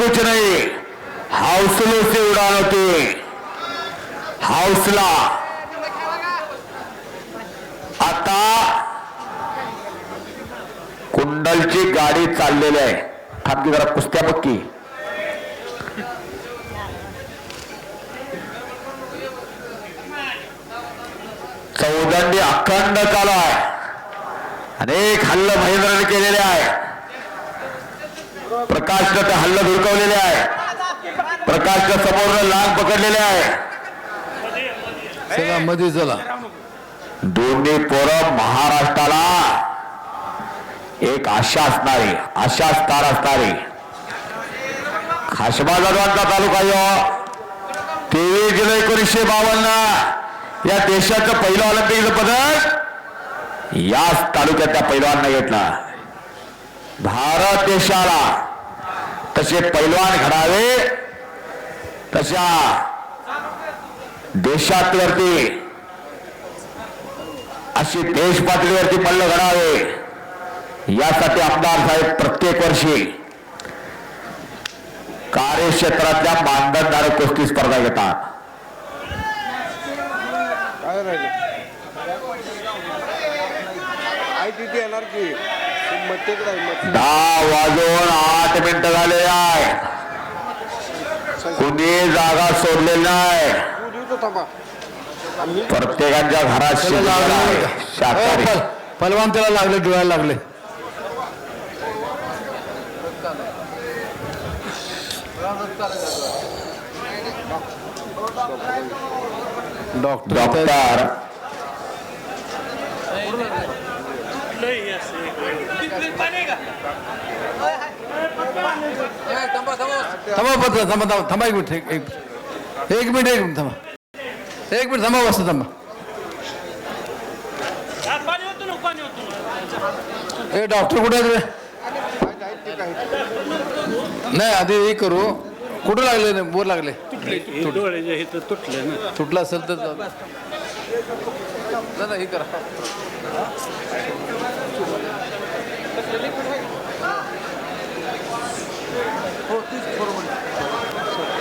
कुछ नहीं। हौसलों से उड़ान होती। हौसला। आता कुंडलची गाडी चाललेली आहे. थांबकी जरा कुस्त्या पक्की चौदंडी अखंड चालू आहे. अनेक हल्ल महेंद्रने केलेले आहे. प्रकाशनं हल्ल धुडकवलेले आहे. प्रकाशच्या समोर लांब पकडलेले आहे. चला मध्ये चला. दोन्ही पोरं महाराष्ट्राला एक आशा असणारी आशा स्टार असणारी. खासबा जाधवांचा तालुका यो. तेवीस जुलै एकोणीसशे बावन्न. या देशाचं पहिलं ऑलिम्पिकचं पदक याच तालुक्यातल्या पैलवाननं घेतला. भारत देशाला तसे पैलवान घडावे तशा देशातवरती अशी देश पातळीवरती पल्ल घडावे यासाठी आमदार साहेब प्रत्येक वर्षी कार्यक्षेत्रातल्या मानधनधारक कुस्ती स्पर्धा घेतात. आठ मिनट जागा सोडलेली प्रत्येक प्रत्येकाच्या घरात शाकाहारी. पलवान लगले डॉक्टर डोळ्याला डॉक्टर थांबा पत्र थांबा थांबा थांबा एक मिनिट एक मिनिट एक मिनिट थांबा एक मिनिट थांबा बस थांबा हे डॉक्टर कुठे आहेत रे नाही आधी हे करू कुठं लागले बोर लागले तुटले ना तुटलं असेल तर. दादा हे करा.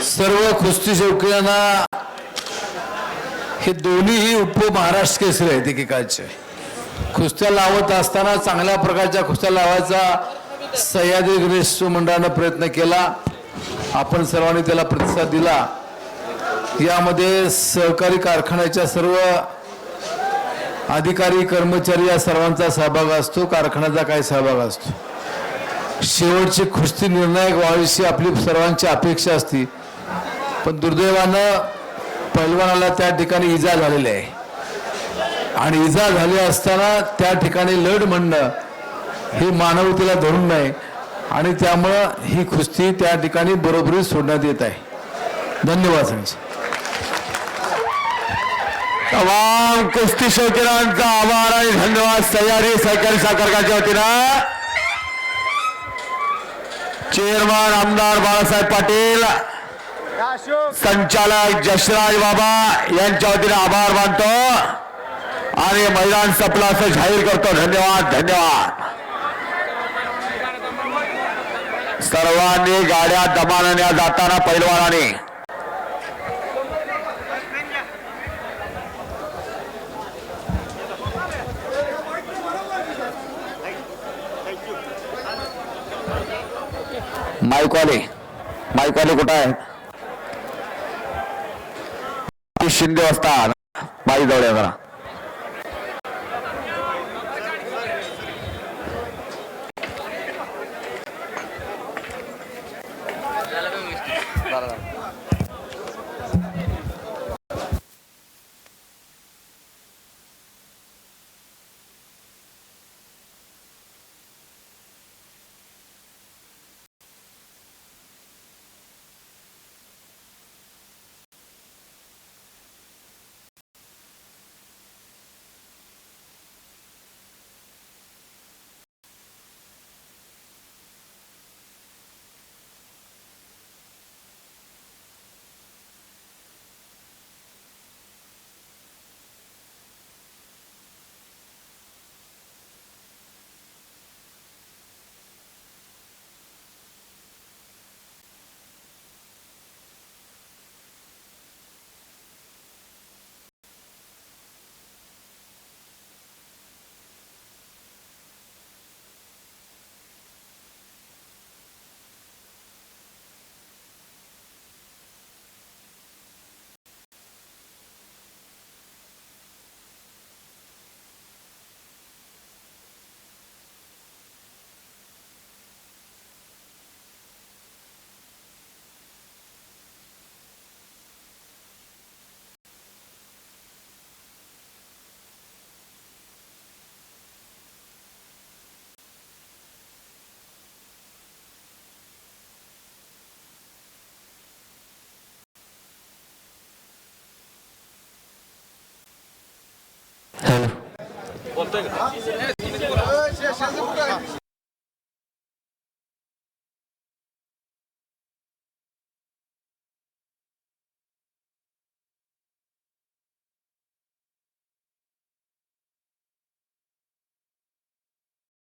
सर्व कुस्ती शौकीयांना हे दोन्हीही उप महाराष्ट्र केसरी आहेत एकेकाचे कुस्त्या लावत असताना चांगल्या प्रकारच्या कुस्त्या लावायचा सह्याद्री गणेश मंडळानं प्रयत्न केला. आपण सर्वांनी त्याला प्रतिसाद दिला. यामध्ये सहकारी कारखान्याच्या सर्व अधिकारी कर्मचारी या सर्वांचा सहभाग असतो. कारखान्याचा काय सहभाग असतो. शेवटची कुस्ती निर्णायक व्हावीशी आपली सर्वांची अपेक्षा असती. पण दुर्दैवानं पैलवानाला त्या ठिकाणी इजा झालेली आहे. आणि इजा झाली असताना त्या ठिकाणी लढ म्हणणं हे मानवतेला धरून नाही. आणि त्यामुळं ही कुस्ती त्या ठिकाणी बरोबरी सोडण्यात येत आहे. धन्यवाद सांगचे तमाम कुस्ती शौकीनांचा आभार आणि धन्यवाद. सह्याद्री सहकारी साखरकाच्या वतीनं. चेअरमन आमदार बाळासाहेब पाटील संचालक जशराज बाबा यांच्या वतीने आभार मानतो. आणि मैदान संपलं असं जाहीर करतो. धन्यवाद धन्यवाद. सर्वांनी गाड्या दमानाने जाताना पैलवानाने মাইক অলে মাইক অলে কোথায় शिंदे असतात बाई जाऊया जरा बरोबर ഒറ്റ